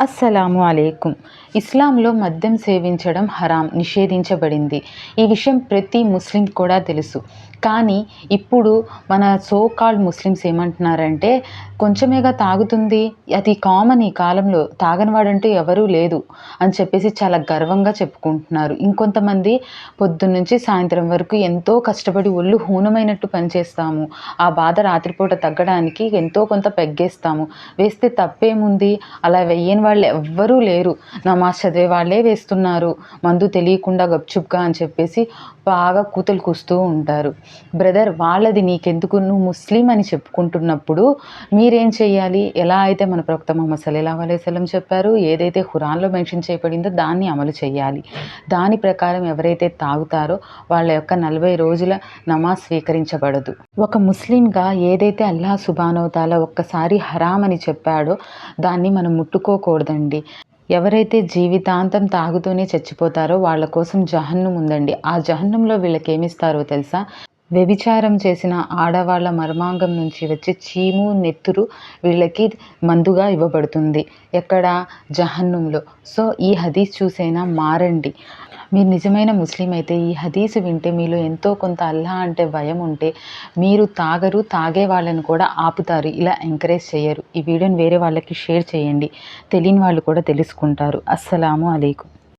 అస్సలాము అలైకుం. ఇస్లాంలో మద్యం సేవించడం హరాం నిషేధించబడింది. ఈ విషయం ప్రతి ముస్లిం కూడా తెలుసు. కానీ ఇప్పుడు మన సో కాల్డ్ ముస్లిమ్స్ ఏమంటున్నారంటే కొంచెమేగా తాగుతుంది అది కామన్ ఈ కాలంలో తాగనివాడంటూ ఎవరూ లేదు అని చెప్పేసి చాలా గర్వంగా చెప్పుకుంటున్నారు. ఇంకొంతమంది పొద్దున్నుంచి సాయంత్రం వరకు ఎంతో కష్టపడి ఒళ్ళు హూనమైనట్టు పనిచేస్తాము. ఆ బాధ రాత్రిపూట తగ్గడానికి ఎంతో కొంత పెగ్గేస్తాము. వేస్తే తప్పేముంది? అలా వెయ్యని వాళ్ళు ఎవ్వరూ లేరు. నమాజ్ చదివే వాళ్ళే వేస్తున్నారు. మందు తెలియకుండా గప్చుప్గా అని చెప్పేసి బాగా కూతులు కూస్తూ ఉంటారు. బ్రదర్ వాళ్ళది నీకెందుకు? నువ్వు ముస్లిం అని చెప్పుకుంటున్నప్పుడు మీరేం చేయాలి ఎలా అయితే మన ప్రవక్త మొహమ్మద్ సలీలా అలైవలం చెప్పారు ఏదైతే హురాన్లో మెన్షన్ చేయబడిందో దాన్ని అమలు చేయాలి దాని ప్రకారం ఎవరైతే తాగుతారో వాళ్ళ యొక్క నలభై రోజుల నమాజ్ స్వీకరించబడదు. ఒక ముస్లింగా ఏదైతే అల్లాహ్ సుబానవతాల ఒక్కసారి హరామ్ అని చెప్పాడో దాన్ని మనం ముట్టుకోకూడదండి ఎవరైతే జీవితాంతం తాగుతూనే చచ్చిపోతారో వాళ్ళ కోసం జహన్నం ఉందండి. ఆ జహన్నంలో వీళ్ళకి ఏమిస్తారో తెలుసా? వ్యభిచారం చేసిన ఆడవాళ్ళ మర్మాంగం నుంచి వచ్చే చీము నెత్తురు వీళ్ళకి మందుగా ఇవ్వబడుతుంది. ఎక్కడ? జహన్నంలో. సో ఈ హదీస్ చూసైనా మారండి. మీరు నిజమైన ముస్లిం అయితే ఈ హదీసు వింటే మీలో ఎంతో కొంత అల్లా అంటే భయం ఉంటే మీరు తాగరు తాగే వాళ్ళని కూడా ఆపుతారు ఇలా ఎంకరేజ్ చేయరు. ఈ వీడియోని వేరే వాళ్ళకి షేర్ చేయండి. తెలియని వాళ్ళు కూడా తెలుసుకుంటారు. అస్సలాము అలైకుం.